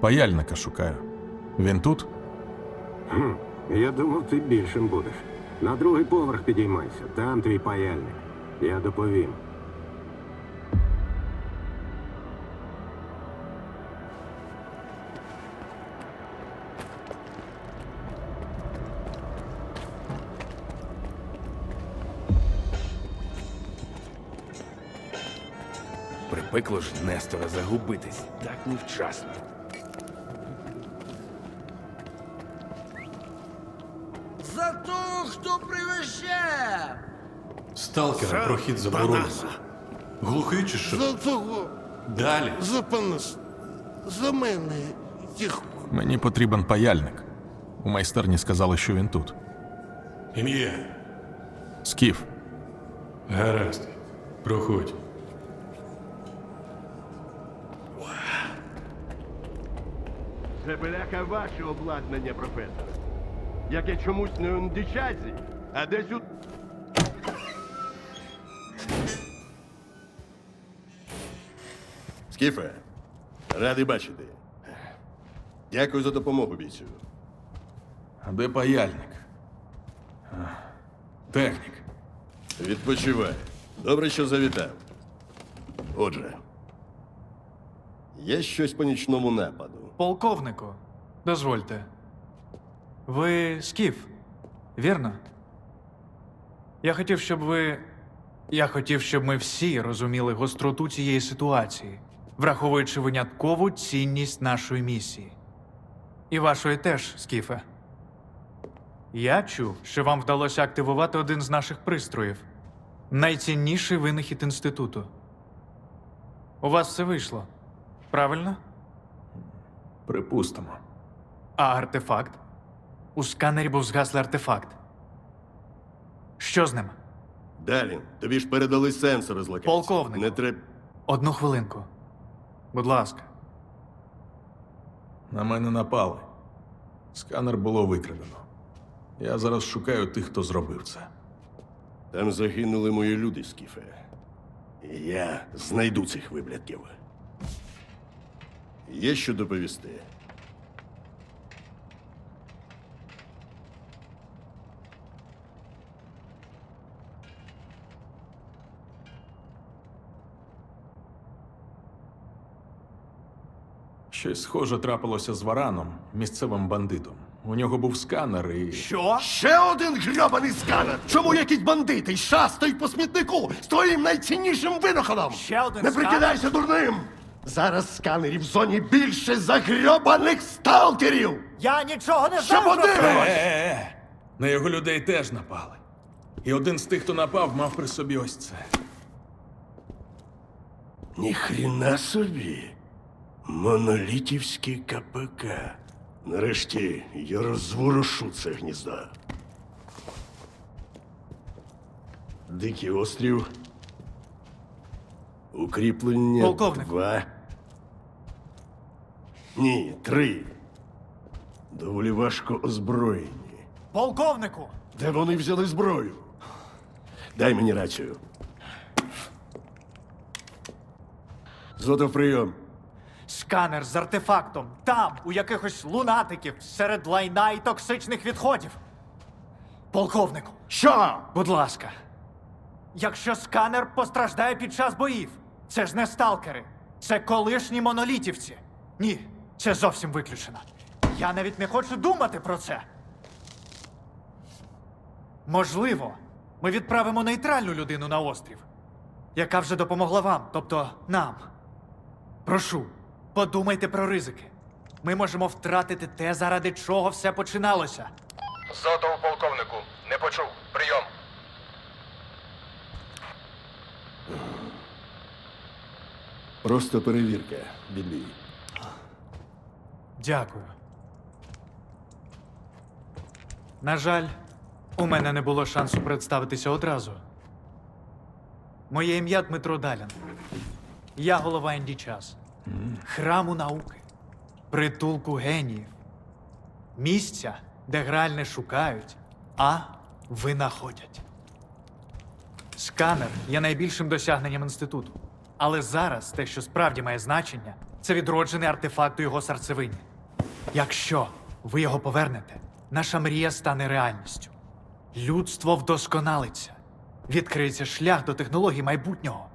Паяльника шукаю. Він тут? Хм, я думав, ти більшим будеш. На другий поверх підіймайся, там твій паяльник. Я доповім. Припекло ж Нестора загубитись. Так невчасно. За того, хто привезе! Сталкера прохід заборонено. Глухий чи що? За того, Далі. за панас, за мене їх. Мені потрібен паяльник. У майстерні сказали, що він тут. Ім'я. Скіф. Гаразд. Проходь. Це бляха ваше обладнання, професор. Яке чомусь не у дичазі, а десь у. Скіфе, радий бачити. Дякую за допомогу, бійцю. Де паяльник? Технік. Відпочивай. Добре, що завітав. Отже, є щось по нічному нападу. Полковнику, дозвольте. Ви скіф, вірно? Я хотів, щоб ви. Я хотів, щоб ми всі розуміли гостроту цієї ситуації, враховуючи виняткову цінність нашої місії. І вашої теж, скіфе. Я чув, що вам вдалося активувати один з наших пристроїв найцінніший винахід інституту. У вас все вийшло, правильно? Припустимо. А артефакт? У сканері був згаслий артефакт. Що з ним? Далі, тобі ж передали сенсори з локації. Полковнику. Не треба. Одну хвилинку. Будь ласка. На мене напали. Сканер було викрадено. Я зараз шукаю тих, хто зробив це. Там загинули мої люди, Скіфе. І я знайду цих виблядків. Є що доповісти. Щось схоже трапилося з Вараном, місцевим бандитом. У нього був сканер і. Що? Ще один грьобаний сканер! Чому якісь бандити шастають по смітнику з твоїм найціннішим винаходом? Ще один Не сканер? прикидайся дурним! Зараз сканерів в зоні більше за грьобаних сталкерів! Я нічого не Ще знаю про це! подивимось! Е-е-е! На його людей теж напали. І один з тих, хто напав, мав при собі ось це. Ніхріна собі. Монолітівський КПК. Нарешті я розворушу це гніздо. Дикий острів. Укріплення. Полковник. Два. Ні, три. Доволі важко озброєні. Полковнику! Де вони взяли зброю? Дай мені рацію. Зотов прийом. Сканер з артефактом там, у якихось лунатиків, серед лайна і токсичних відходів. Полковнику, Що? будь ласка. Якщо сканер постраждає під час боїв, це ж не сталкери, це колишні монолітівці. Ні, це зовсім виключено. Я навіть не хочу думати про це. Можливо, ми відправимо нейтральну людину на острів, яка вже допомогла вам, тобто нам. Прошу, подумайте про ризики. Ми можемо втратити те, заради чого все починалося. Зотов полковнику. Не почув. Прийом. Просто перевірка. Відбій. Дякую. На жаль, у мене не було шансу представитися одразу. Моє ім'я Дмитро Далян. Я голова Інді Час. Храму науки, притулку геніїв, місця, де граль не шукають, а винаходять. Сканер є найбільшим досягненням інституту. Але зараз те, що справді має значення, це відроджений артефакт у його серцевині. Якщо ви його повернете, наша мрія стане реальністю. Людство вдосконалиться, відкриється шлях до технологій майбутнього.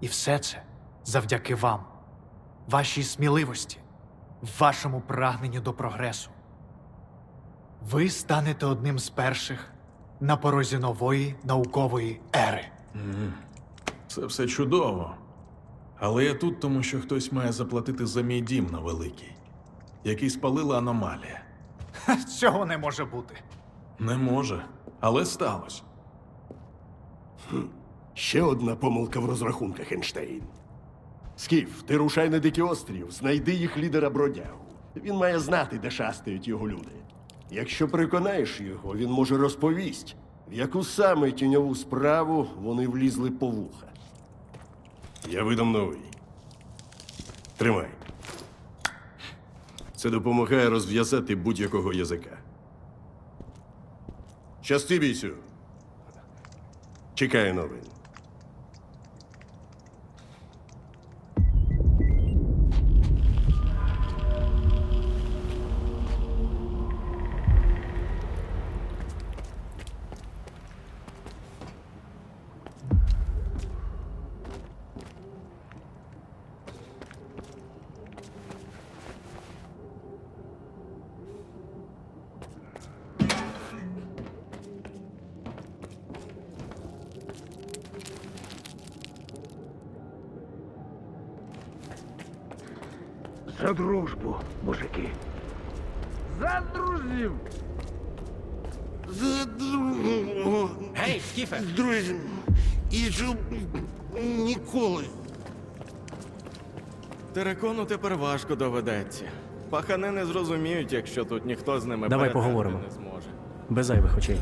І все це завдяки вам, вашій сміливості, вашому прагненню до прогресу. Ви станете одним з перших на порозі нової наукової ери. Це все чудово. Але я тут, тому що хтось має заплатити за мій дім на великий, який спалила аномалія. Ха, Цього не може бути. Не може, але сталося. Ще одна помилка в розрахунках, Ейнштейн. Скіф, ти рушай на дикий острів, знайди їх лідера бродягу. Він має знати, де шастають його люди. Якщо переконаєш його, він може розповість, в яку саме тіньову справу вони влізли по вуха. Я видам новий. Тримай. Це допомагає розв'язати будь-якого язика. Щасти бійцю. Чекаю новин. За дружбу, мужики. За друзів! За другого. Гей, Скіфе! Друзі, і щоб ніколи. Терекону тепер важко доведеться. Пахани не зрозуміють, якщо тут ніхто з ними Давай поговоримо. не зможе. Без зайвих очей.